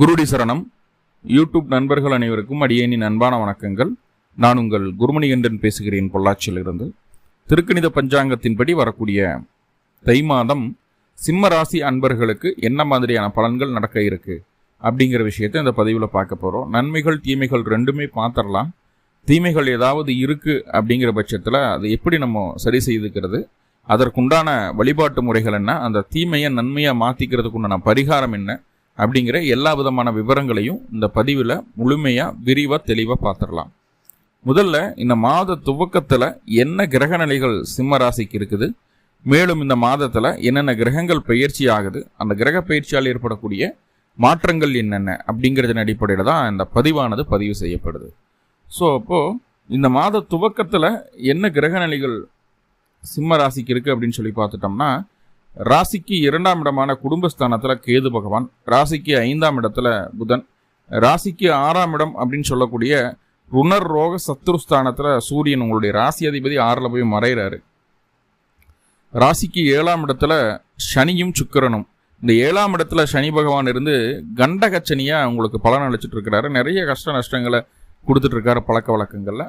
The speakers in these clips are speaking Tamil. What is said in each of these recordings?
குருடி சரணம். யூடியூப் நண்பர்கள் அனைவருக்கும் அடியேனின் அன்பான வணக்கங்கள். நான் உங்கள் குருமணிகண்டன் பேசுகிறேன் பொள்ளாச்சியிலிருந்து. திருக்கணித பஞ்சாங்கத்தின்படி வரக்கூடிய தை மாதம் சிம்ம ராசி அன்பர்களுக்கு என்ன மாதிரியான பலன்கள் நடக்க இருக்கு அப்படிங்கிற விஷயத்தை இந்த பதிவில் பார்க்க போகிறோம் நன்மைகள் தீமைகள் ரெண்டுமே பார்த்துடலாம். தீமைகள் ஏதாவது இருக்கு அப்படிங்கிற பட்சத்தில் அது எப்படி நம்ம சரி செய்துக்கிறது அதற்குண்டான வழிபாட்டு முறைகள் என்ன அந்த தீமையை நன்மையாக மாற்றிக்கிறதுக்குண்டான பரிகாரம் என்ன அப்படிங்கிற எல்லா விதமான விவரங்களையும் இந்த பதிவில் முழுமையாக விரிவாக தெளிவாக பார்த்துடலாம் முதல்ல இந்த மாத துவக்கத்தில் என்ன கிரக நிலைகள் சிம்ம ராசிக்கு இருக்குது? மேலும் இந்த மாதத்தில் என்னென்ன கிரகங்கள் பயிற்சி ஆகுது? அந்த கிரக பயிற்சியால் ஏற்படக்கூடிய மாற்றங்கள் என்னென்ன? அப்படிங்கிறதன் அடிப்படையில் தான் இந்த பதிவானது பதிவு செய்யப்படுது. ஸோ அப்போது இந்த மாத துவக்கத்தில் என்ன கிரக நிலைகள் சிம்ம ராசிக்கு இருக்குது அப்படின்னு சொல்லி பார்த்துட்டோம்னா ராசிக்கு இரண்டாம் இடமான குடும்பஸ்தானத்தில் கேது பகவான் ராசிக்கு ஐந்தாம் இடத்துல புதன் ராசிக்கு ஆறாம் இடம் அப்படின்னு சொல்லக்கூடிய ருணர் ரோக சத்ருஸ்தானத்தில் சூரியன் உங்களுடைய ராசி அதிபதி ஆறில் போய் மறைகிறாரு ராசிக்கு ஏழாம் இடத்துல சனியும் சுக்கிரனும். இந்த ஏழாம் இடத்துல சனி பகவான் இருந்து கண்டகச்சனியாக உங்களுக்கு பலன் அளிச்சுட்டு இருக்கிறாரு. நிறைய கஷ்ட நஷ்டங்களை கொடுத்துட்டு இருக்காரு பழக்க வழக்கங்களில்.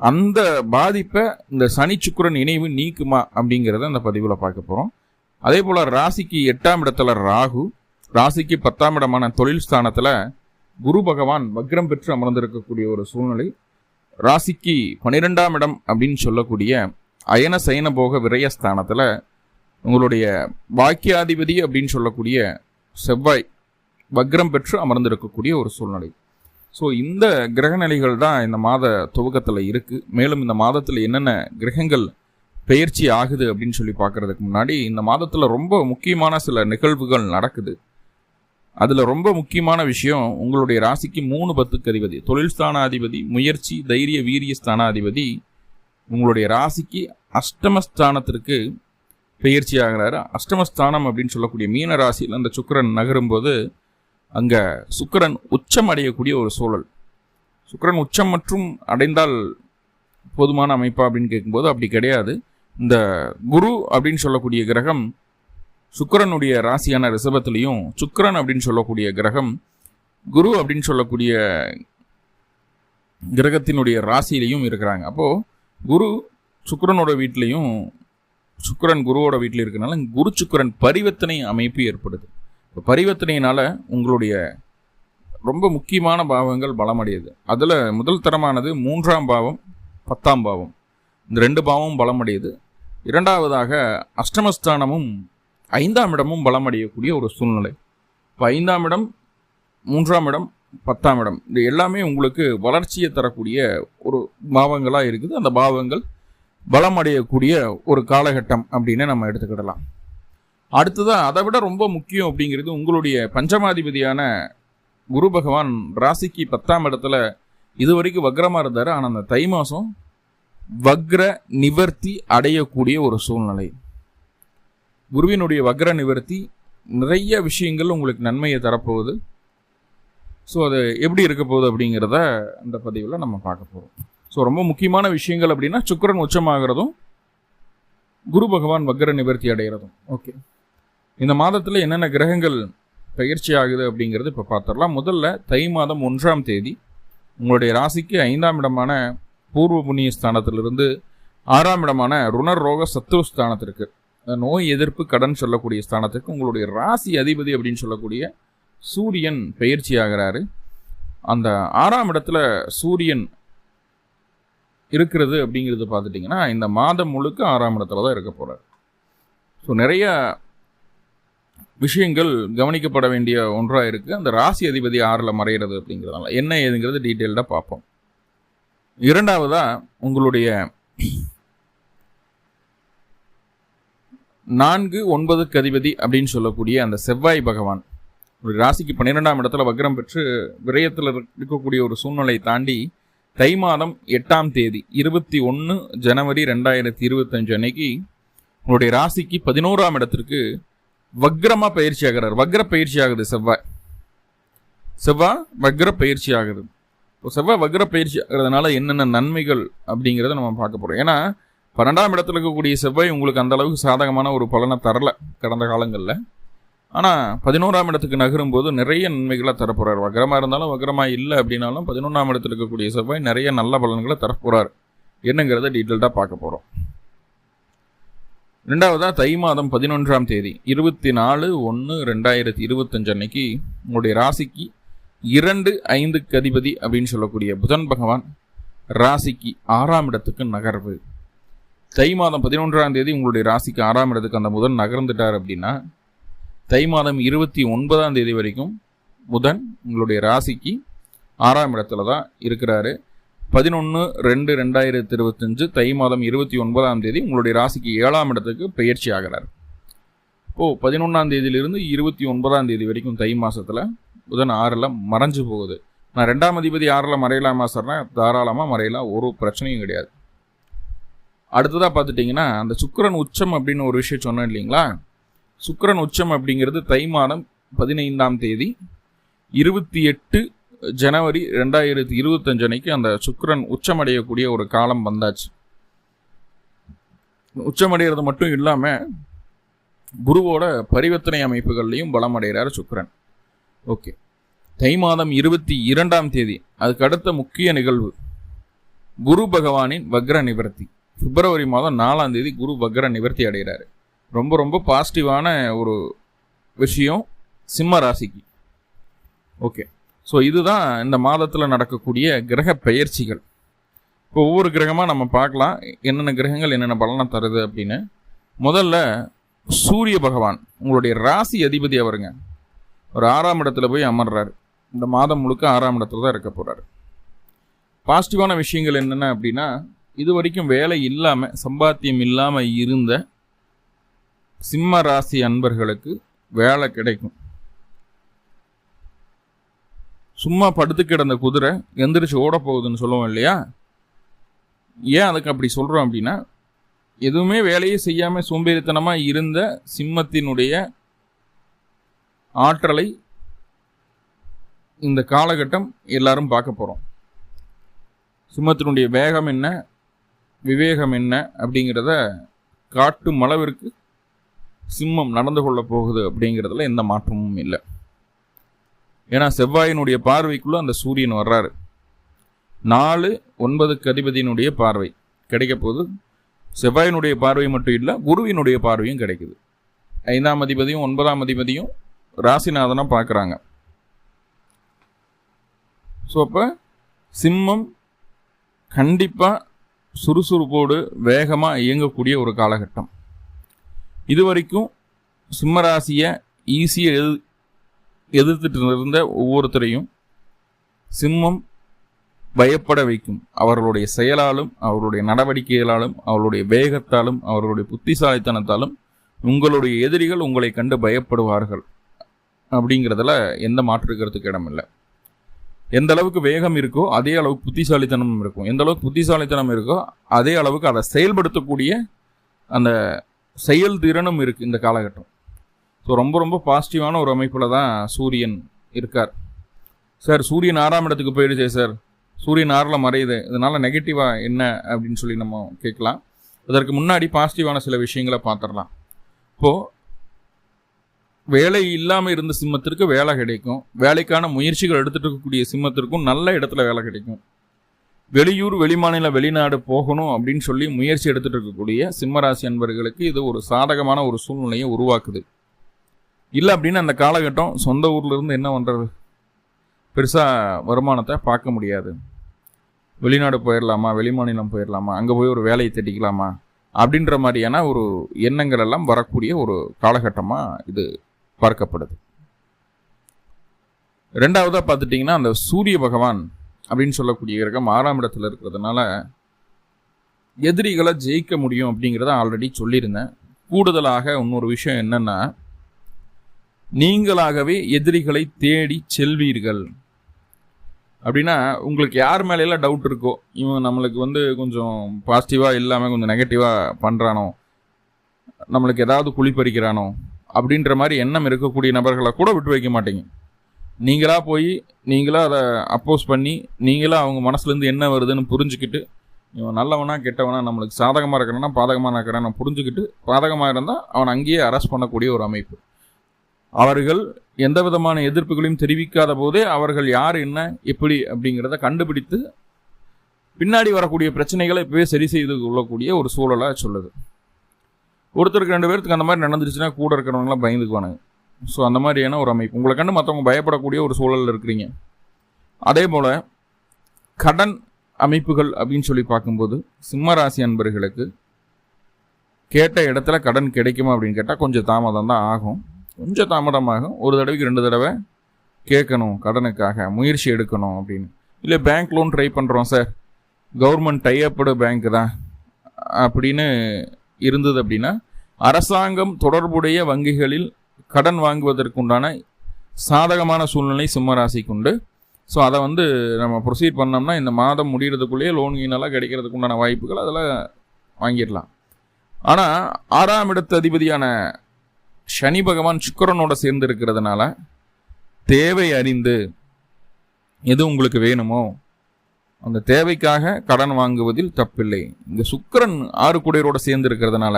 அந்த பாதிப்பை இந்த சனி சுக்கிரன் இணைவு நீக்குமா அப்படிங்கிறத இந்த பதிவில் பார்க்க போகிறோம் அதே போல் ராசிக்கு எட்டாம் இடத்துல ராகு ராசிக்கு பத்தாம் இடமான தொழில் ஸ்தானத்தில் குரு பகவான் வக்ரம் பெற்று அமர்ந்திருக்கக்கூடிய ஒரு சூழ்நிலை. ராசிக்கு பன்னிரெண்டாம் இடம் அப்படின்னு சொல்லக்கூடிய அயன சயன போக விரயஸ்தானத்தில் உங்களுடைய வாக்கியாதிபதி அப்படின்னு சொல்லக்கூடிய செவ்வாய் வக்ரம் பெற்று அமர்ந்திருக்கக்கூடிய ஒரு சூழ்நிலை. ஸோ இந்த கிரகநிலைகள் தான் இந்த மாத துவக்கத்தில் இருக்குது மேலும் இந்த மாதத்தில் என்னென்ன கிரகங்கள் பெயர்ச்சி ஆகுது அப்படின்னு சொல்லி பார்க்கறதுக்கு முன்னாடி இந்த மாதத்தில் ரொம்ப முக்கியமான சில நிகழ்வுகள் நடக்குது. அதில் ரொம்ப முக்கியமான விஷயம் உங்களுடைய ராசிக்கு மூணு பத்துக்கு அதிபதி தொழில் ஸ்தானாதிபதி முயற்சி தைரிய வீரிய ஸ்தானாதிபதி உங்களுடைய ராசிக்கு அஷ்டமஸ்தானத்திற்கு பெயர்ச்சி ஆகிறாரு. அஷ்டமஸ்தானம் அப்படின்னு சொல்லக்கூடிய மீன ராசியில் அந்த சுக்கரன் நகரும்போது அங்கே சுக்கரன் உச்சம் அடையக்கூடிய ஒரு சூழல். சுக்கரன் உச்சம் மற்றும் அடைந்தால் போதுமான அமைப்பா அப்படின்னு கேட்கும்போது அப்படி கிடையாது. இந்த குரு அப்படின்னு சொல்லக்கூடிய கிரகம் சுக்கரனுடைய ராசியான ரிஷபத்திலையும் சுக்கரன் அப்படின்னு சொல்லக்கூடிய கிரகம் குரு அப்படின்னு சொல்லக்கூடிய கிரகத்தினுடைய ராசியிலையும் இருக்கிறாங்க. அப்போது குரு சுக்கரனோட வீட்லேயும் சுக்கரன் குருவோட வீட்டில் இருக்கிறனால குரு சுக்கரன் பரிவர்த்தனை அமைப்பு ஏற்படுது. இப்போ பரிவர்த்தனையினால் உங்களுடைய ரொம்ப முக்கியமான பாவங்கள் பலமடையுது. அதில் முதல் தரமானது மூன்றாம் பாவம் பத்தாம் பாவம். இந்த ரெண்டு பாவமும் பலமடையுது. இரண்டாவதாக அஷ்டமஸ்தானமும் ஐந்தாம் இடமும் பலமடையக்கூடிய ஒரு சூழ்நிலை. இப்போ ஐந்தாம் இடம் மூன்றாம் இடம் பத்தாம் இடம் இது எல்லாமே உங்களுக்கு வளர்ச்சியை தரக்கூடிய ஒரு பாவங்களாக இருக்குது. அந்த பாவங்கள் பலமடையக்கூடிய ஒரு காலகட்டம் அப்படின்னு நம்ம எடுத்துக்கிடலாம். அடுத்ததாக அதை விட ரொம்ப முக்கியம் அப்படிங்கிறது உங்களுடைய பஞ்சமாதிபதியான குரு பகவான் ராசிக்கு பத்தாம் இடத்துல இது வரைக்கும் வக்ரமாக இருந்தார். ஆனால் அந்த தை மாதம் வக்ர நிவர்த்தி அடையக்கூடிய ஒரு சூழ்நிலை. குருவினுடைய வக்ர நிவர்த்தி நிறைய விஷயங்கள் உங்களுக்கு நன்மையை தரப்போகுது. ஸோ அது எப்படி இருக்க போகுது அப்படிங்கிறத அந்த பதிவில் நம்ம பார்க்க போகிறோம் ஸோ ரொம்ப முக்கியமான விஷயங்கள் அப்படின்னா சுக்கரன் உச்சமாகிறதும் குரு பகவான் வக்ர நிவர்த்தி அடைகிறதும் ஓகே இந்த மாதத்தில் என்னென்ன கிரகங்கள் பயிற்சி ஆகுது அப்படிங்கிறது இப்போ பார்த்துடலாம் முதல்ல தை மாதம் ஒன்றாம் தேதி உங்களுடைய ராசிக்கு ஐந்தாம் இடமான பூர்வ புண்ணிய ஸ்தானத்திலிருந்து ஆறாம் இடமான ருணர் ரோக சத்துரு ஸ்தானத்திற்கு. நோய் எதிர்ப்பு கடன் சொல்லக்கூடிய ஸ்தானத்திற்கு உங்களுடைய ராசி அதிபதி அப்படின்னு சொல்லக்கூடிய சூரியன் பயிற்சி ஆகிறாரு அந்த ஆறாம் இடத்துல சூரியன் இருக்கிறது அப்படிங்கிறது பார்த்துட்டிங்கன்னா இந்த மாதம் முழுக்க ஆறாம் இடத்துல தான் இருக்க போகிறார் ஸோ நிறைய விஷயங்கள் கவனிக்கப்பட வேண்டிய ஒன்றாக இருக்குது அந்த ராசி அதிபதி ஆறில் மறைகிறது அப்படிங்கிறதுனால என்ன ஏதுங்கிறது டீட்டெயில்டாக பார்ப்போம். இரண்டாவதாக உங்களுடைய நான்கு ஒன்பதுக்கு அதிபதி அப்படின்னு சொல்லக்கூடிய அந்த செவ்வாய் பகவான். ஒரு ராசிக்கு பன்னிரெண்டாம் இடத்துல வக்ரம் பெற்று விரயத்தில் இருக்கக்கூடிய ஒரு சூழ்நிலை தாண்டி தை மாதம் எட்டாம் தேதி இருபத்தி ஒன்று ஜனவரி ரெண்டாயிரத்தி இருபத்தஞ்சு அன்னைக்கு உங்களுடைய ராசிக்கு பதினோராம் இடத்திற்கு வக்ரமாக பயிற்சி ஆகிறார். வக்ர பயிற்சி ஆகுது செவ்வாய். செவ்வாய் வக்ர பயிற்சி ஆகுது. இப்போ செவ்வாய் வக்ர பயிற்சி ஆகிறதுனால என்னென்ன நன்மைகள் அப்படிங்கிறத நம்ம பார்க்க போகிறோம் ஏன்னா பன்னெண்டாம் இடத்துல இருக்கக்கூடிய செவ்வாய் உங்களுக்கு அந்த அளவுக்கு சாதகமான ஒரு பலனை தரல கடந்த காலங்களில். ஆனால் பதினோராம் இடத்துக்கு நகரும் போது நிறைய நன்மைகளை தரப்போகிறார் வக்ரமாக இருந்தாலும் வக்ரமாக இல்லை அப்படின்னாலும் பதினொன்றாம் இடத்துல இருக்கக்கூடிய செவ்வாய் நிறைய நல்ல பலன்களை தரப்போகிறார் என்னங்கிறத டீட்டெயில்டாக பார்க்க போகிறோம் ரெண்டாவதாக தை மாதம் பதினொன்றாம் தேதி இருபத்தி நாலு ஒன்று ரெண்டாயிரத்தி இருபத்தஞ்சு அன்னைக்கு உங்களுடைய ராசிக்கு இரண்டு ஐந்துக்கு அதிபதி அப்படின்னு சொல்லக்கூடிய புதன் பகவான் ராசிக்கு ஆறாம் இடத்துக்கு நகர்வு. தை மாதம் பதினொன்றாம் தேதி உங்களுடைய ராசிக்கு ஆறாம் இடத்துக்கு அந்த புதன் நகர்ந்துட்டார் அப்படின்னா தை மாதம் இருபத்தி ஒன்பதாம் தேதி வரைக்கும் புதன் உங்களுடைய ராசிக்கு ஆறாம் இடத்துல தான் இருக்கிறாரு. பதினொன்று ரெண்டு ரெண்டாயிரத்தி இருபத்தஞ்சு தை மாதம் இருபத்தி ஒன்பதாம் தேதி உங்களுடைய ராசிக்கு ஏழாம் இடத்துக்கு பயிற்சி ஆகிறார். இப்போது பதினொன்றாம் தேதியிலிருந்து இருபத்தி ஒன்பதாம் தேதி வரைக்கும் தை மாதத்தில் புதன் ஆறில் மறைஞ்சு போகுது. நான் ரெண்டாம் அதிபதி ஆறில் மறையலாமா சார்னா தாராளமாக மறையலாம். ஒரு பிரச்சனையும் கிடையாது. அடுத்ததாக பார்த்துட்டிங்கன்னா அந்த சுக்கரன் உச்சம் அப்படின்னு ஒரு விஷயம் சொன்னேன் இல்லைங்களா? சுக்கரன் உச்சம் அப்படிங்கிறது தை மாதம் பதினைந்தாம் தேதி இருபத்தி எட்டு ஜனவரி ரெண்டாயிரத்தி இருபத்தஞ்சு அன்னைக்கு அந்த சுக்கரன் உச்சமடையக்கூடிய ஒரு காலம் வந்தாச்சு. உச்சமடைகிறது மட்டும் இல்லாமல் குருவோட பரிவர்த்தனை அமைப்புகள்லையும் பலம் அடைகிறார் சுக்கரன். ஓகே. தை மாதம் இருபத்தி இரண்டாம் தேதி அதுக்கு அடுத்த முக்கிய நிகழ்வு. குரு பகவானின் வக்ர நிவர்த்தி. பிப்ரவரி மாதம் நாலாம் தேதி குரு வக்ர நிவர்த்தி அடைகிறாரு. ரொம்ப ரொம்ப பாசிட்டிவான ஒரு விஷயம் சிம்ம ராசிக்கு. ஓகே. ஸோ இதுதான் இந்த மாதத்தில் நடக்கக்கூடிய கிரக பெயர்ச்சிகள். இப்போ ஒவ்வொரு கிரகமாக நம்ம பார்க்கலாம். என்னென்ன கிரகங்கள் என்னென்ன பலனை தருது அப்படின்னு. முதல்ல சூரிய பகவான் உங்களுடைய ராசி அதிபதி அவருங்க. ஒரு ஆறாம் இடத்துல போய் அமர்றாரு. இந்த மாதம் முழுக்க ஆறாம் இடத்துல தான் இருக்க போகிறாரு பாசிட்டிவான விஷயங்கள் என்னென்ன அப்படின்னா இது வரைக்கும் வேலை இல்லாமல் சம்பாத்தியம் இல்லாமல் இருந்த சிம்ம ராசி அன்பர்களுக்கு வேலை கிடைக்கும். சும்மா படுத்து கிடந்த குதிரை எந்திரிச்சு ஓட போகுதுன்னு சொல்லுவோம் இல்லையா? ஏன் அதுக்கு அப்படி சொல்கிறோம் அப்படின்னா எதுவுமே வேலையே செய்யாமல் சோம்பேறித்தனமாக இருந்த சிம்மத்தினுடைய ஆற்றலை இந்த காலகட்டம் எல்லாரும் பார்க்க போகிறோம் சிம்மத்தினுடைய வேகம் என்ன? விவேகம் என்ன? அப்படிங்கிறத காட்டும் அளவிற்கு சிம்மம் நடந்து கொள்ள போகுது அப்படிங்கிறதுல எந்த மாற்றமும் இல்லை. ஏன்னா செவ்வாயினுடைய பார்வைக்குள்ளே அந்த சூரியன் வர்றாரு. நாலு ஒன்பதுக்கு அதிபதியினுடைய பார்வை கிடைக்க போது செவ்வாயினுடைய பார்வை மட்டும் இல்லை குருவினுடைய பார்வையும் கிடைக்குது. ஐந்தாம் அதிபதியும் ஒன்பதாம் அதிபதியும் ராசிநாதனாக பார்க்குறாங்க ஸோ அப்போ சிம்மம் கண்டிப்பாக சுறுசுறுப்போடு வேகமாக இயங்கக்கூடிய ஒரு காலகட்டம். இது வரைக்கும் சிம்மராசியை ஈஸியாக எது எதிர்த்துட்டு இருந்த ஒவ்வொருத்தரையும் சிம்மம் பயப்பட வைக்கும். அவர்களுடைய செயலாலும் அவர்களுடைய நடவடிக்கைகளாலும் அவர்களுடைய வேகத்தாலும் அவர்களுடைய புத்திசாலித்தனத்தாலும் உங்களுடைய எதிரிகள் உங்களை கண்டு பயப்படுவார்கள். அப்படிங்கிறதுல எந்த மாற்றுக்கிறதுக்கு இடமில்லை எந்த அளவுக்கு வேகம் இருக்கோ அதே அளவுக்கு புத்திசாலித்தனமும் இருக்கும். எந்த அளவுக்கு புத்திசாலித்தனம் இருக்கோ அதே அளவுக்கு அதை செயல்படுத்தக்கூடிய அந்த செயல்திறனும் இருக்குது இந்த காலகட்டம். ஸோ ரொம்ப ரொம்ப பாசிட்டிவான ஒரு அமைப்பில் தான் சூரியன் இருக்கார். சார் சூரியன் ஆறாம் இடத்துக்கு போயிடுச்சே சார் சூரியன் ஆறில் மறையுது. இதனால் நெகட்டிவாக என்ன அப்படின்னு சொல்லி நம்ம கேட்கலாம். அதற்கு முன்னாடி பாசிட்டிவான சில விஷயங்களை பார்த்துடலாம். இப்போது வேலை இல்லாமல் இருந்த சிம்மத்திற்கு வேலை கிடைக்கும். வேலைக்கான முயற்சிகள் எடுத்துகிட்டு இருக்கக்கூடிய சிம்மத்திற்கும் நல்ல இடத்துல வேலை கிடைக்கும். வெளியூர் வெளிமாநில வெளிநாடு போகணும் அப்படின்னு சொல்லி முயற்சி எடுத்துகிட்டு இருக்கக்கூடிய சிம்மராசி அன்பர்களுக்கு இது ஒரு சாதகமான ஒரு சூழ்நிலையை உருவாக்குது. இல்லை அப்படின்னு அந்த காலகட்டம் சொந்த ஊர்லேருந்து என்ன பண்ணுறது பெருசாக வருமானத்தை பார்க்க முடியாது. வெளிநாடு போயிடலாமா வெளிமாநிலம் போயிடலாமா அங்கே போய் ஒரு வேலையை தேடிக்கலாமா? அப்படின்ற மாதிரியான ஒரு எண்ணங்கள் எல்லாம் வரக்கூடிய ஒரு காலகட்டமாக இது பார்க்கப்படுது. ரெண்டாவதாக பார்த்துட்டிங்கன்னா அந்த சூரிய பகவான் அப்படின்னு சொல்லக்கூடிய கிரகம் ஆறாம் இடத்துல இருக்கிறதுனால எதிரிகளை ஜெயிக்க முடியும் அப்படிங்கிறத ஆல்ரெடி சொல்லியிருந்தேன். கூடுதலாக இன்னொரு விஷயம் என்னென்னா நீங்களாகவே எதிரிகளை தேடி செல்வீர்கள். அப்படின்னா உங்களுக்கு யார் மேலேயெல்லாம் டவுட் இருக்கோ இவன் நம்மளுக்கு வந்து கொஞ்சம் பாசிட்டிவாக இல்லாமல் கொஞ்சம் நெகட்டிவாக பண்ணுறானோ நம்மளுக்கு ஏதாவது குழிப்பறிக்கிறானோ அப்படின்ற மாதிரி எண்ணம் இருக்கக்கூடிய நபர்களை கூட விட்டு வைக்க மாட்டீங்க. நீங்களாக போய் நீங்களாக அதை அப்போஸ் பண்ணி நீங்களாக அவங்க மனசுலேருந்து என்ன வருதுன்னு புரிஞ்சுக்கிட்டு இவன் நல்லவனா கெட்டவனா நம்மளுக்கு சாதகமாக இருக்கிறானா பாதகமாக இருக்கிறான் புரிஞ்சுக்கிட்டு பாதகமாக இருந்தால் அவன் அங்கேயே அரெஸ்ட் பண்ணக்கூடிய ஒரு அமைப்பு. அவர்கள் எந்த விதமான எதிர்ப்புகளையும் தெரிவிக்காத போதே அவர்கள் யார் என்ன எப்படி அப்படிங்கிறத கண்டுபிடித்து பின்னாடி வரக்கூடிய பிரச்சனைகளை இப்போவே சரி செய்து கொள்ளக்கூடிய ஒரு சூழலாக சொல்லுது. ஒருத்தருக்கு ரெண்டு பேர்த்துக்கு அந்த மாதிரி நடந்துருச்சுன்னா கூட இருக்கிறவங்களாம் பயந்துக்குவானுங்க. ஸோ அந்த மாதிரியான ஒரு அமைப்பு. உங்களை கண்டு மற்றவங்க பயப்படக்கூடிய ஒரு சூழலில் இருக்கிறீங்க. அதே போல் கடன் அமைப்புகள் அப்படின்னு சொல்லி பார்க்கும்போது சிம்ம ராசி அன்பர்களுக்கு கேட்ட இடத்துல கடன் கிடைக்குமா அப்படின்னு கேட்டால் கொஞ்சம் தாமதம் தான் ஆகும். கொஞ்சம் தாமதமாகும் ஒரு தடவைக்கு ரெண்டு தடவை கேட்கணும் கடனுக்காக முயற்சி எடுக்கணும் அப்படின்னு. இல்லை பேங்க் லோன் ட்ரை பண்ணுறோம் சார் கவர்மெண்ட் டைஅப்படு பேங்க் தான். அப்படின்னு இருந்தது அப்படின்னா அரசாங்கம் தொடர்புடைய வங்கிகளில் கடன் வாங்குவதற்குண்டான சாதகமான சூழ்நிலை சிம்மராசிக்கு உண்டு ஸோ அதை வந்து நம்ம ப்ரொசீட் பண்ணோம்னா இந்த மாதம் முடிகிறதுக்குள்ளேயே லோன் கீனெல்லாம் கிடைக்கிறதுக்கு உண்டான வாய்ப்புகள் அதெல்லாம் வாங்கிடலாம். ஆனால் ஆறாம் இடத்து அதிபதியான சனி பகவான் சுக்கரனோட சேர்ந்து இருக்கிறதுனால தேவை அறிந்து எது உங்களுக்கு வேணுமோ அந்த தேவைக்காக கடன் வாங்குவதில் தப்பில்லை. இந்த சுக்கரன் ஆறு குடையரோட சேர்ந்து இருக்கிறதுனால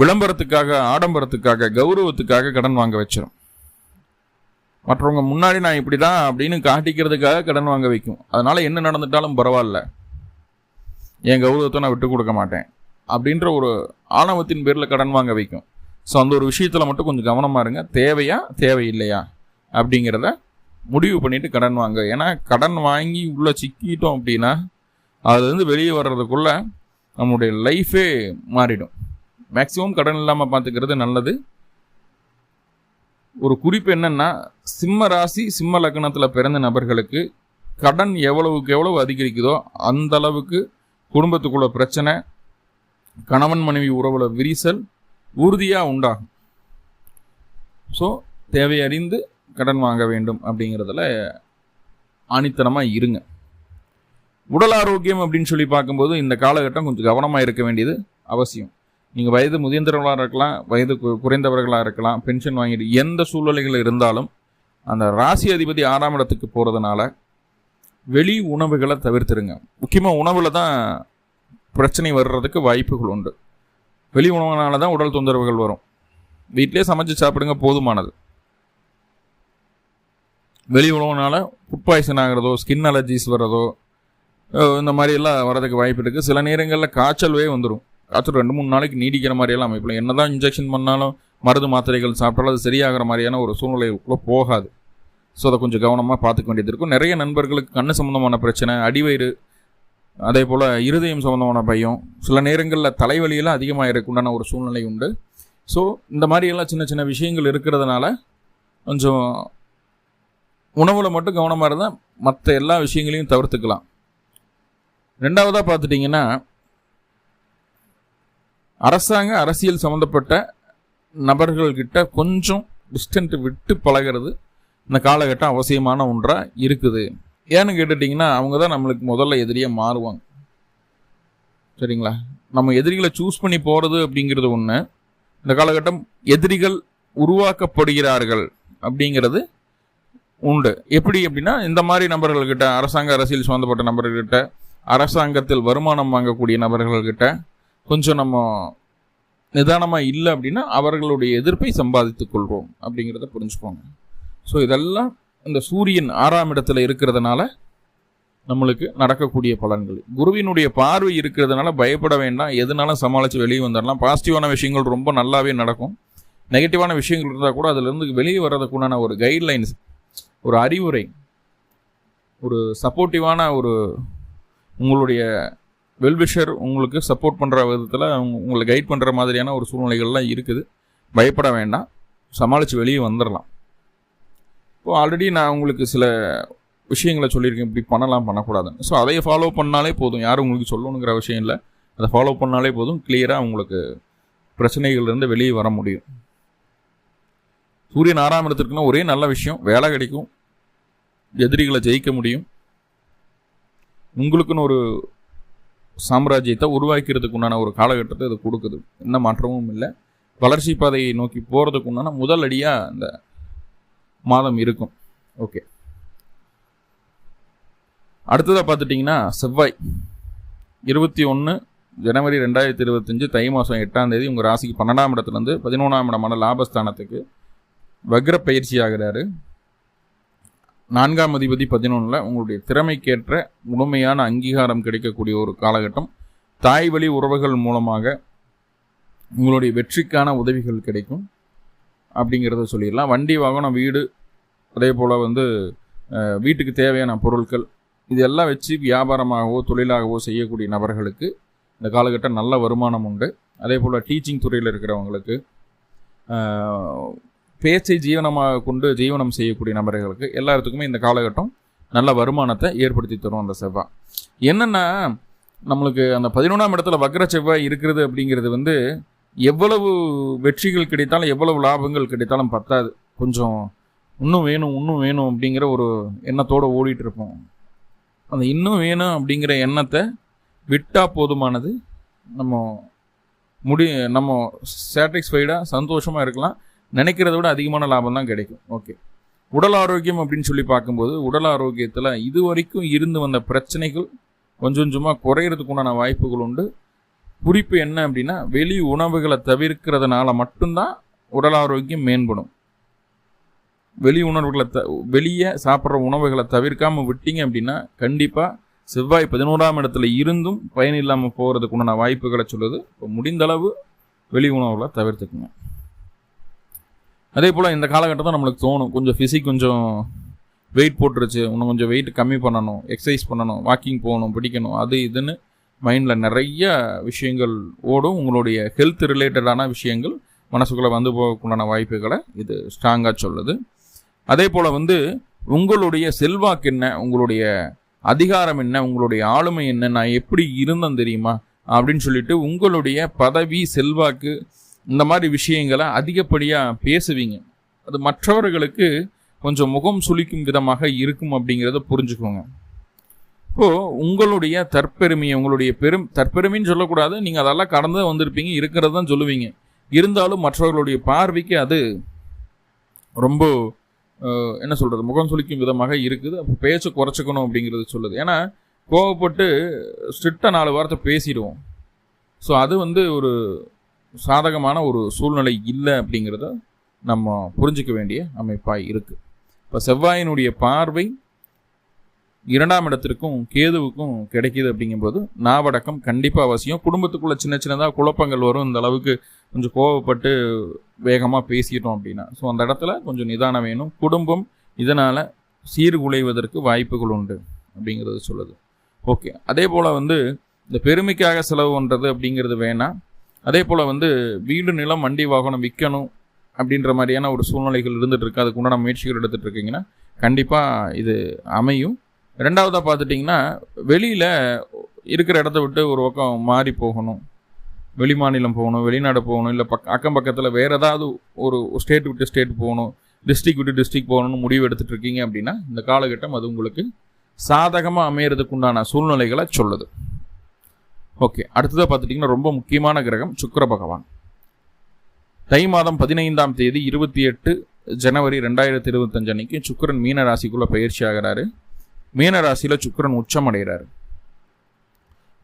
விளம்பரத்துக்காக ஆடம்பரத்துக்காக கௌரவத்துக்காக கடன் வாங்க வச்சிடும் மற்றவங்க முன்னாடி நான் இப்படி தான் அப்படின்னு காட்டிக்கிறதுக்காக கடன் வாங்க வைக்கும். அதனால் என்ன நடந்துட்டாலும் பரவாயில்ல. என் கௌரவத்தை நான் விட்டு கொடுக்க மாட்டேன். அப்படின்ற ஒரு ஆணவத்தின் பேரில் கடன் வாங்க வைக்கும். ஸோ அந்த ஒரு விஷயத்தில் மட்டும் கொஞ்சம் கவனமாக இருங்க. தேவையா தேவையில்லையா? அப்படிங்கிறத முடிவு பண்ணிட்டு கடன் வாங்க. ஏன்னா கடன் வாங்கி உள்ளே சிக்கிட்டோம் அப்படின்னா அதுலேருந்து வெளியே வர்றதுக்குள்ள நம்மளுடைய லைஃபே மாறிடும். மேக்ஸிமம் கடன் இல்லாமல் பார்த்துக்கிறது நல்லது. ஒரு குறிப்பு என்னென்னா சிம்ம ராசி சிம்ம லக்னத்தில் பிறந்த நபர்களுக்கு கடன் எவ்வளவுக்கு எவ்வளவு அதிகரிக்குதோ அந்த அளவுக்கு குடும்பத்துக்குள்ள பிரச்சனை கணவன் மனைவி உறவுல விரிசல் உறுதியாக உண்டாகும். ஸோ தேவையறிந்து கடன் வாங்க வேண்டும் அப்படிங்கிறதுல ஆணித்தனமாக இருங்க. உடல் ஆரோக்கியம் அப்படின்னு சொல்லி பார்க்கும்போது இந்த காலகட்டம் கொஞ்சம் கவனமாக இருக்க வேண்டியது அவசியம். நீங்கள் வயது முதிர்ந்தவர்களாக இருக்கலாம் வயது குறைந்தவர்களாக இருக்கலாம் பென்ஷன் வாங்கிட்டு எந்த சூழ்நிலைகள் இருந்தாலும் அந்த ராசி அதிபதி ஆறாம் இடத்துக்கு போகிறதுனால வெளி உணவுகளை தவிர்த்துருங்க. முக்கியமாக உணவில் தான் பிரச்சனை வர்றதுக்கு வாய்ப்புகள் உண்டு. வெளி உணவுனால தான் உடல் தொந்தரவுகள் வரும். வீட்டிலே சமைச்சு சாப்பிடுங்க போதுமானது. வெளி உணவுனால ஃபுட் பாய்சன் ஆகிறதோ ஸ்கின் அலர்ஜிஸ் வர்றதோ இந்த மாதிரியெல்லாம் வரதுக்கு வாய்ப்பு இருக்குது சில நேரங்களில் காய்ச்சல்வே வந்துடும் காய்ச்சல் ரெண்டு மூணு நாளைக்கு நீடிக்கிற மாதிரியெல்லாம் அமைப்பில் என்ன தான் இன்ஜெக்ஷன் பண்ணாலும் மருந்து மாத்திரைகள் சாப்பிட்டாலும் அது சரியாகிற மாதிரியான ஒரு சூழ்நிலைக்குள்ளே போகாது. ஸோ அதை கொஞ்சம் கவனமாக பார்த்துக்க வேண்டியது இருக்கும். நிறைய நண்பர்களுக்கு கண்ணு சம்மந்தமான பிரச்சனை அடிவயிறு அதே போல் இருதயம் சம்மந்தமான பயம். சில நேரங்களில் தலைவலியெல்லாம் அதிகமாக இருக்குண்டான ஒரு சூழ்நிலை உண்டு. ஸோ இந்த மாதிரியெல்லாம் சின்ன சின்ன விஷயங்கள் இருக்கிறதுனால கொஞ்சம் உணவில் மட்டும் கவனமாக இருந்தால் மற்ற எல்லா விஷயங்களையும் தவிர்த்துக்கலாம். ரெண்டாவதாக பார்த்துட்டிங்கன்னா அரசாங்க அரசியல் சம்மந்தப்பட்ட நபர்கள்கிட்ட கொஞ்சம் டிஸ்டன்ட் விட்டு பழகிறது இந்த காலகட்டம் அவசியமான ஒன்றாக இருக்குது. ஏன்னு கேட்டுட்டிங்கன்னா அவங்க தான் நம்மளுக்கு முதல்ல எதிரியாக மாறுவாங்க. சரிங்களா? நம்ம எதிரிகளை சூஸ் பண்ணி போகிறது அப்படிங்கிறது ஒன்று இந்த காலகட்டம் எதிரிகள் உருவாக்கப்படுகிறார்கள் அப்படிங்கிறது உண்டு. எப்படி அப்படின்னா இந்த மாதிரி நபர்கள்கிட்ட அரசாங்க அரசியல் சம்மந்தப்பட்ட நபர்கள்கிட்ட அரசாங்கத்தில் வருமானம் வாங்கக்கூடிய நபர்கள்கிட்ட கொஞ்சம் நம்ம நிதானமாக இல்லை அப்படின்னா அவர்களுடைய எதிர்ப்பை சம்பாதித்துக் கொள்வோம் அப்படிங்கிறத புரிஞ்சுக்கோங்க. ஸோ இதெல்லாம் இந்த சூரியன் ஆறாம் இடத்துல இருக்கிறதுனால நம்மளுக்கு நடக்கக்கூடிய பலன்கள். குருவினுடைய பார்வை இருக்கிறதுனால பயப்பட வேண்டாம். எதுனாலும் சமாளித்து வெளியே வந்துடலாம் பாசிட்டிவான விஷயங்கள் ரொம்ப நல்லாவே நடக்கும். நெகட்டிவான விஷயங்கள் இருந்தால் கூட அதுலேருந்து வெளியே வர்றதுக்குண்டான ஒரு கைட்லைன்ஸ் ஒரு அறிவுரை ஒரு சப்போர்ட்டிவான ஒரு உங்களுடைய வெல்விஷர் உங்களுக்கு சப்போர்ட் பண்ணுற விதத்தில் உங்களை கைட் பண்ணுற மாதிரியான ஒரு சூழ்நிலைகள்லாம் இருக்குது. பயப்பட வேண்டாம். சமாளித்து வெளியே வந்துடலாம் இப்போ ஆல்ரெடி நான் உங்களுக்கு சில விஷயங்களை சொல்லியிருக்கேன். இப்படி பண்ணலாம் பண்ணக்கூடாதுன்னு. ஸோ அதை ஃபாலோ பண்ணாலே போதும். யாரும் உங்களுக்கு சொல்லணுங்கிற விஷயம் இல்லை. அதை ஃபாலோ பண்ணாலே போதும். கிளியராக உங்களுக்கு பிரச்சனைகள்லேருந்து வெளியே வர முடியும். சூரியன் ஆறாம் இடத்திற்குன்னா ஒரே நல்ல விஷயம் வேலை கிடைக்கும் எதிரிகளை ஜெயிக்க முடியும். உங்களுக்குன்னு ஒரு சாம்ராஜ்யத்தை உருவாக்கிறதுக்கு உண்டான ஒரு காலகட்டத்தை இது கொடுக்குது. எந்த மாற்றமும் இல்லை. வளர்ச்சி பாதையை நோக்கி போகிறதுக்கு உண்டான முதல் அடியாக அந்த மாதம் இருக்கும். ஓகே. அடுத்ததாக பார்த்துட்டிங்கன்னா செவ்வாய். இருபத்தி ஒன்று ஜனவரி ரெண்டாயிரத்தி இருபத்தஞ்சு தை மாதம் எட்டாம் தேதி உங்கள் ராசிக்கு பன்னெண்டாம் இடத்துலேருந்து பதினொன்றாம் இடமான லாபஸ்தானத்துக்கு வக்ர பயிற்சி ஆகிறாரு நான்காம் அதிபதி பதினொன்றில் உங்களுடைய திறமைக்கேற்ற முழுமையான அங்கீகாரம் கிடைக்கக்கூடிய ஒரு காலகட்டம். தாய் வழி உறவுகள் மூலமாக உங்களுடைய வெற்றிக்கான உதவிகள் கிடைக்கும். அப்படிங்கிறத சொல்லிடலாம். வண்டி வாகனம் வீடு அதே போல் வந்து வீட்டுக்கு தேவையான பொருட்கள் இதெல்லாம் வச்சு வியாபாரமாகவோ தொழிலாகவோ செய்யக்கூடிய நபர்களுக்கு இந்த காலகட்டம் நல்ல வருமானம் உண்டு. அதே போல் டீச்சிங் துறையில் இருக்கிறவங்களுக்கு பேச்சை ஜீவனமாக கொண்டு ஜீவனம் செய்யக்கூடிய நபர்களுக்கு எல்லாத்துக்குமே இந்த காலகட்டம் நல்ல வருமானத்தை ஏற்படுத்தி தரும் அந்த செவ்வாய். என்னென்னா நம்மளுக்கு அந்த பதினொன்றாம் இடத்துல வக்ர செவ்வாய் இருக்கிறது அப்படிங்கிறது வந்து எவ்வளவு வெற்றிகள் கிடைத்தாலும் எவ்வளவு லாபங்கள் கிடைத்தாலும் பத்தாது. கொஞ்சம் இன்னும் வேணும் இன்னும் வேணும் அப்படிங்கிற ஒரு எண்ணத்தோடு ஓடிட்டு இருப்போம். அந்த இன்னும் வேணும் அப்படிங்கிற எண்ணத்தை விட்டால் போதுமானது நம்ம முடி நம்ம சாட்டிஸ்ஃபைடாக சந்தோஷமாக இருக்கலாம். நினைக்கிறத விட அதிகமான லாபம் தான் கிடைக்கும். ஓகே உடல் ஆரோக்கியம் அப்படின்னு சொல்லி பார்க்கும்போது உடல் ஆரோக்கியத்தில் இது வரைக்கும் இருந்து வந்த பிரச்சனைகள் கொஞ்சம் கொஞ்சமாக குறையிறதுக்கு உண்டான வாய்ப்புகள் உண்டு. குறிப்பு என்ன அப்படின்னா வெளி உணவுகளை தவிர்க்கிறதுனால மட்டும்தான் உடல் ஆரோக்கியம் மேம்படும். வெளி உணர்வுகளை த வெளியே சாப்பிட்ற உணவுகளை தவிர்க்காமல் விட்டீங்க அப்படின்னா கண்டிப்பாக செவ்வாய் பதினோராம் இடத்துல இருந்தும் பயன் இல்லாமல் போகிறதுக்கு உண்டான வாய்ப்புகளை சொல்லுது. இப்போ முடிந்தளவு வெளி உணவுகளை தவிர்த்துக்குங்க. அதே போல் இந்த காலகட்டத்தில் நம்மளுக்கு தோணும். கொஞ்சம் ஃபிசிக் கொஞ்சம் வெயிட் போட்டுருச்சு. இன்னும் கொஞ்சம் வெயிட் கம்மி பண்ணணும். எக்ஸசைஸ் பண்ணணும். வாக்கிங் போகணும். பிடிக்கணும். அது இதுன்னு மைண்டில் நிறைய விஷயங்கள் ஓடும். உங்களுடைய ஹெல்த் ரிலேட்டடான விஷயங்கள் மனசுக்குள்ளே வந்து போகக்குண்டான வாய்ப்புகளை இது ஸ்ட்ராங்காக சொல்லுது. அதே போல் வந்து உங்களுடைய செல்வாக்கு என்ன? உங்களுடைய அதிகாரம் என்ன? உங்களுடைய ஆளுமை என்ன நான் எப்படி இருந்தேன் தெரியுமா? அப்படின்னு சொல்லிட்டு உங்களுடைய பதவி செல்வாக்கு இந்த மாதிரி விஷயங்களை அதிகப்படியாக பேசுவீங்க. அது மற்றவர்களுக்கு கொஞ்சம் முகம் சுளிக்கும் விதமாக இருக்கும் அப்படிங்கிறத புரிஞ்சுக்கோங்க. இப்போது உங்களுடைய தற்பெருமையை உங்களுடைய பெரும் தற்பெருமைன்னு சொல்லக்கூடாது. நீங்கள் அதெல்லாம் கடந்து வந்திருப்பீங்க இருக்கிறது தான் சொல்லுவீங்க. இருந்தாலும் மற்றவர்களுடைய பார்வைக்கு அது ரொம்ப என்ன சொல்கிறது முகம் சுளிக்கும் விதமாக இருக்குது. அப்போ பேச்சை குறைச்சிக்கணும் அப்படிங்கிறது சொல்லுது. ஏன்னா கோவப்பட்டு ஸ்ட்ரிக்டாக நாலு வாரத்தை பேசிடுவோம். ஸோ அது வந்து ஒரு சாதகமான ஒரு சூழ்நிலை இல்லை அப்படிங்கிறத நம்ம புரிஞ்சிக்க வேண்டிய அமைப்பாக இருக்குது இப்போ செவ்வாயினுடைய பார்வை இரண்டாம் இடத்திற்கும் கேதுவுக்கும் கிடைக்கிது அப்படிங்கும்போது நாவடக்கம் கண்டிப்பாக அவசியம். குடும்பத்துக்குள்ளே சின்ன சின்னதாக குழப்பங்கள் வரும். இந்த அளவுக்கு கொஞ்சம் கோவப்பட்டு வேகமாக பேசிட்டோம் அப்படின்னா. ஸோ அந்த இடத்துல கொஞ்சம் நிதானம் வேணும். குடும்பம் இதனால் சீர்குலைவதற்கு வாய்ப்புகள் உண்டு அப்படிங்கிறது சொல்லுது. ஓகே அதே போல் வந்து இந்த பெருமைக்காக செலவு பண்ணுறது அப்படிங்கிறது வேணாம். அதே போல் வந்து வீடு நிலம் வண்டி வாகனம் விற்கணும் அப்படின்ற மாதிரியான ஒரு சூழ்நிலைகள் இருந்துகிட்ருக்கு அதுக்கு உண்டான முயற்சிகள் எடுத்துகிட்டு இருக்கீங்கன்னா கண்டிப்பாக இது அமையும். ரெண்டாவதாக பார்த்துட்டிங்கன்னா வெளியில் இருக்கிற இடத்த விட்டு ஒரு பக்கம் மாறி போகணும். வெளி மாநிலம் போகணும் வெளிநாடு போகணும் இல்லை பக் அக்கம் பக்கத்தில் வேறு ஏதாவது ஒரு ஸ்டேட் விட்டு ஸ்டேட் போகணும் டிஸ்ட்ரிக் விட்டு டிஸ்ட்ரிக் போகணும்னு முடிவு எடுத்துகிட்டு இருக்கீங்க அப்படின்னா இந்த காலகட்டம் அது உங்களுக்கு சாதகமாக அமையறதுக்கு உண்டான சூழ்நிலைகளை சொல்லுது. ஓகே அடுத்ததாக பார்த்துட்டிங்கன்னா ரொம்ப முக்கியமான கிரகம் சுக்கர பகவான். தை மாதம் பதினைந்தாம் தேதி இருபத்தி எட்டு ஜனவரி ரெண்டாயிரத்தி இருபத்தஞ்சு அன்னைக்கு சுக்கரன் மீன ராசிக்குள்ளே பயிற்சி ஆகிறாரு. மீன ராசியில் சுக்கரன் உச்சம் அடைகிறாரு.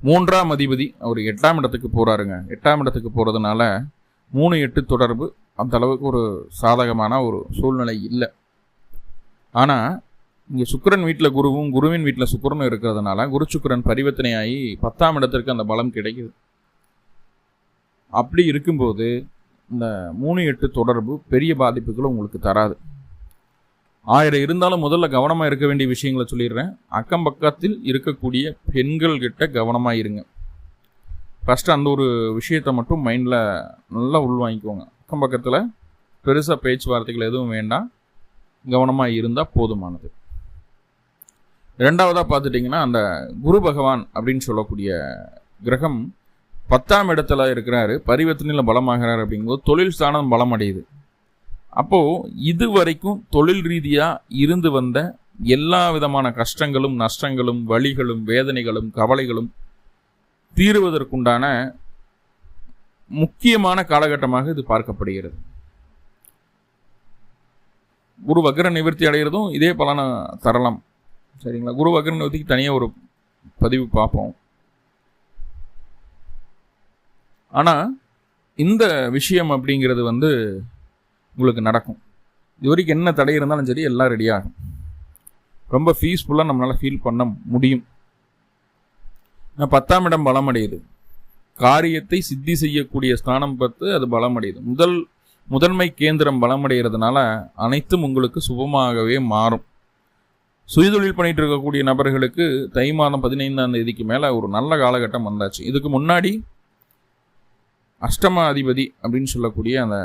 மூன்றாம் அதிபதி அவர் எட்டாம் இடத்துக்கு போகிறாருங்க எட்டாம் இடத்துக்கு போகிறதுனால மூணு எட்டு தொடர்பு அந்த அளவுக்கு ஒரு சாதகமான ஒரு சூழ்நிலை இல்லை. ஆனால் இங்கே சுக்கரன் வீட்டில் குருவும் குருவின் வீட்டில் சுக்கரனும் இருக்கிறதுனால குரு சுக்கரன் பரிவர்த்தனையாகி பத்தாம் இடத்திற்கு அந்த பலம் கிடைக்குது. அப்படி இருக்கும்போது இந்த மூணு எட்டு தொடர்பு பெரிய பாதிப்புகளை உங்களுக்கு தராது. ஆயிரம் இருந்தாலும் முதல்ல கவனமாக இருக்க வேண்டிய விஷயங்களை சொல்லிடுறேன். அக்கம் பக்கத்தில் இருக்கக்கூடிய பெண்கள்கிட்ட கவனமாக இருங்க. ஃபஸ்ட்டு அந்த ஒரு விஷயத்தை மட்டும் மைண்டில் நல்லா உள்வாங்கிக்கோங்க. அக்கம் பக்கத்தில் பெருசாக பேச்சுவார்த்தைகள் எதுவும் வேண்டாம். கவனமாக இருந்தால் போதுமானது. ரெண்டாவதாக பார்த்துட்டிங்கன்னா அந்த குரு பகவான் அப்படின்னு சொல்லக்கூடிய கிரகம் பத்தாம் இடத்துல இருக்கிறாரு. பரிவர்த்தனையில் பலமாகிறார் அப்படிங்கும்போது தொழில் ஸ்தானம் பலம் அடையுது அப்போது இது வரைக்கும் தொழில் ரீதியாக இருந்து வந்த எல்லா விதமான கஷ்டங்களும் நஷ்டங்களும் வழிகளும் வேதனைகளும் கவலைகளும் தீருவதற்குண்டான முக்கியமான காலகட்டமாக இது பார்க்கப்படுகிறது. ஒரு வக்ர நிவர்த்தி அடைகிறதும் இதே பலனை தரலாம். சரிங்களா? குரு வக்ர தனியாக ஒரு பதிவு பார்ப்போம். ஆனால் இந்த விஷயம் அப்படிங்கிறது வந்து உங்களுக்கு நடக்கும். இது வரைக்கும் என்ன தடை இருந்தாலும் சரி எல்லாம் ரெடியாகும் ரொம்ப பீஸ்ஃபுல்லாக நம்மளால் ஃபீல் பண்ண முடியும். நான் பத்தாம் இடம் பலமடையுது. காரியத்தை சித்தி செய்யக்கூடிய ஸ்தானம் பார்த்து அது பலமடையுது. முதல் முதன்மை கேந்திரம் பலமடைகிறதுனால அனைத்தும் உங்களுக்கு சுபமாகவே மாறும். சுயதொழில் பண்ணிட்டு இருக்கக்கூடிய நபர்களுக்கு தை மாதம் பதினைந்தாம் தேதிக்கு மேலே ஒரு நல்ல காலகட்டம் வந்தாச்சு. இதுக்கு முன்னாடி அஷ்டமாதிபதி அப்படின்னு சொல்லக்கூடிய அந்த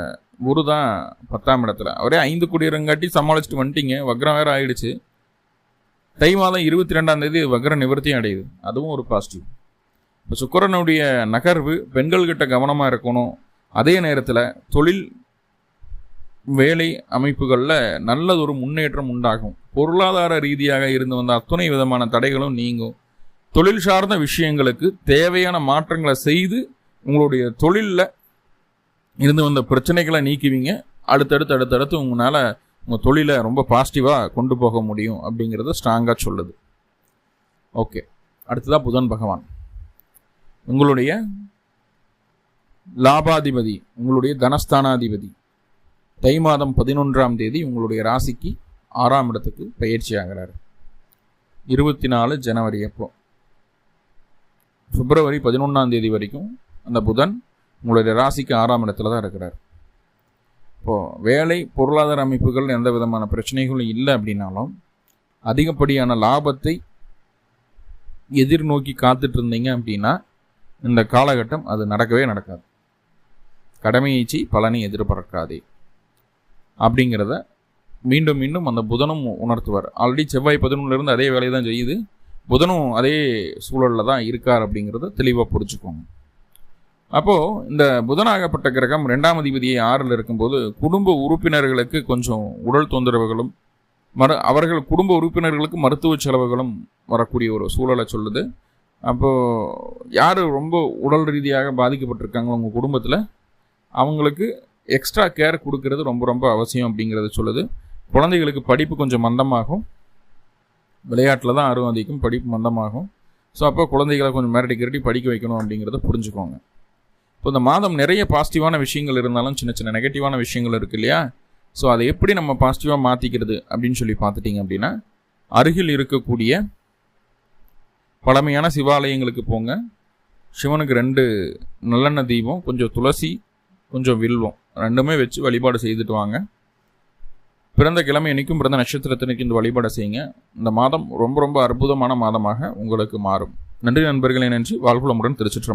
குரு தான் பத்தாம் இடத்துல. அவரே ஐந்து குடியரங்காட்டி சமாளிச்சுட்டு வந்துட்டீங்க. வக்ரம் வேற ஆயிடுச்சு. தை மாதம் இருபத்தி ரெண்டாம் தேதி வக்ர நிவர்த்தியும் அடையுது. அதுவும் ஒரு பாசிட்டிவ் இப்போ சுக்கரனுடைய நகர்வு பெண்கள்கிட்ட கவனமாக இருக்கணும். அதே நேரத்தில் தொழில் வேலை அமைப்புகளில் நல்லதொரு முன்னேற்றம் உண்டாகும். பொருளாதார ரீதியாக இருந்து வந்த அத்துணை விதமான தடைகளும் நீங்கும். தொழில் சார்ந்த விஷயங்களுக்கு தேவையான மாற்றங்களை செய்து உங்களுடைய தொழிலில் இருந்து வந்த பிரச்சனைகளை நீக்குவீங்க. அடுத்தடுத்து அடுத்தடுத்து உங்களால் உங்கள் தொழிலை ரொம்ப பாசிட்டிவாக கொண்டு போக முடியும் அப்படிங்கிறத ஸ்ட்ராங்காக சொல்லுது. ஓகே. அடுத்ததாக புதன் பகவான். உங்களுடைய லாபாதிபதி உங்களுடைய தனஸ்தானாதிபதி. தை மாதம் பதினொன்றாம் தேதி உங்களுடைய ராசிக்கு ஆறாம் இடத்துக்கு பயிற்சி ஆகிறார் இருபத்தி நாலு ஜனவரி அப்போ. பிப்ரவரி பதினொன்றாம் தேதி வரைக்கும் அந்த புதன் உங்களுடைய ராசிக்கு ஆறாம் இடத்துல தான் இருக்கிறார். இப்போது வேலை பொருளாதார அமைப்புகள் எந்த விதமான பிரச்சனைகளும் இல்லை அப்படின்னாலும் அதிகப்படியான லாபத்தை எதிர்நோக்கி காத்துட்டு இருந்தீங்க அப்படின்னா இந்த காலகட்டம் அது நடக்கவே நடக்காது. கடமையீச்சி பலனை எதிர்பார்க்காதே. அப்படிங்கிறத மீண்டும் மீண்டும் அந்த புதனும் உணர்த்துவார். ஆல்ரெடி செவ்வாய் பதினொன்றுலேருந்து அதே வேலையை தான் செய்யுது. புதனும் அதே சூழலில் தான் இருக்கார் அப்படிங்கிறத தெளிவாக புரிஞ்சுக்கோங்க. அப்போது இந்த புதனாகப்பட்ட கிரகம் ரெண்டாம் அதிபதியை ஆறில் இருக்கும்போது குடும்ப உறுப்பினர்களுக்கு கொஞ்சம் உடல் தொந்தரவுகளும் மறு அவர்கள் குடும்ப உறுப்பினர்களுக்கு மருத்துவ செலவுகளும் வரக்கூடிய ஒரு சூழலை சொல்லுது. அப்போது யார் ரொம்ப உடல் ரீதியாக பாதிக்கப்பட்டிருக்காங்களோ உங்கள் குடும்பத்தில் அவங்களுக்கு எக்ஸ்ட்ரா கேர் கொடுக்கறது ரொம்ப ரொம்ப அவசியம் அப்படிங்கிறத சொல்லுது. குழந்தைகளுக்கு படிப்பு கொஞ்சம் மந்தமாகும். விளையாட்டில் தான் ஆர்வம் அதிகம் படிப்பு மந்தமாகும். ஸோ அப்போ குழந்தைகளை கொஞ்சம் மிரட்டி கிரட்டி படிக்க வைக்கணும் அப்படிங்கிறத புரிஞ்சுக்கோங்க. இப்போ இந்த மாதம் நிறைய பாசிட்டிவான விஷயங்கள் இருந்தாலும் சின்ன சின்ன நெகட்டிவான விஷயங்கள் இருக்கு இல்லையா? ஸோ அதை எப்படி நம்ம பாசிட்டிவாக மாற்றிக்கிறது அப்படின்னு சொல்லி பார்த்துட்டிங்க அப்படின்னா அருகில் இருக்கக்கூடிய பழமையான சிவாலயங்களுக்கு போங்க. சிவனுக்கு ரெண்டு நல்லெண்ணெய் தீபம் கொஞ்சம் துளசி கொஞ்சம் வில்வம். ரெண்டுமே வச்சு வழிபாடு செய்துட்டு வாங்க. பிறந்த கிழமை அன்றைக்கும் பிறந்த நட்சத்திரத்தினைக்கும் இந்த வழிபாடு செய்யுங்க. இந்த மாதம் ரொம்ப ரொம்ப அற்புதமான மாதமாக உங்களுக்கு மாறும். நன்றி நண்பர்களே நன்றி. வாழ்வுளமுடன் திருச்சிற்றம்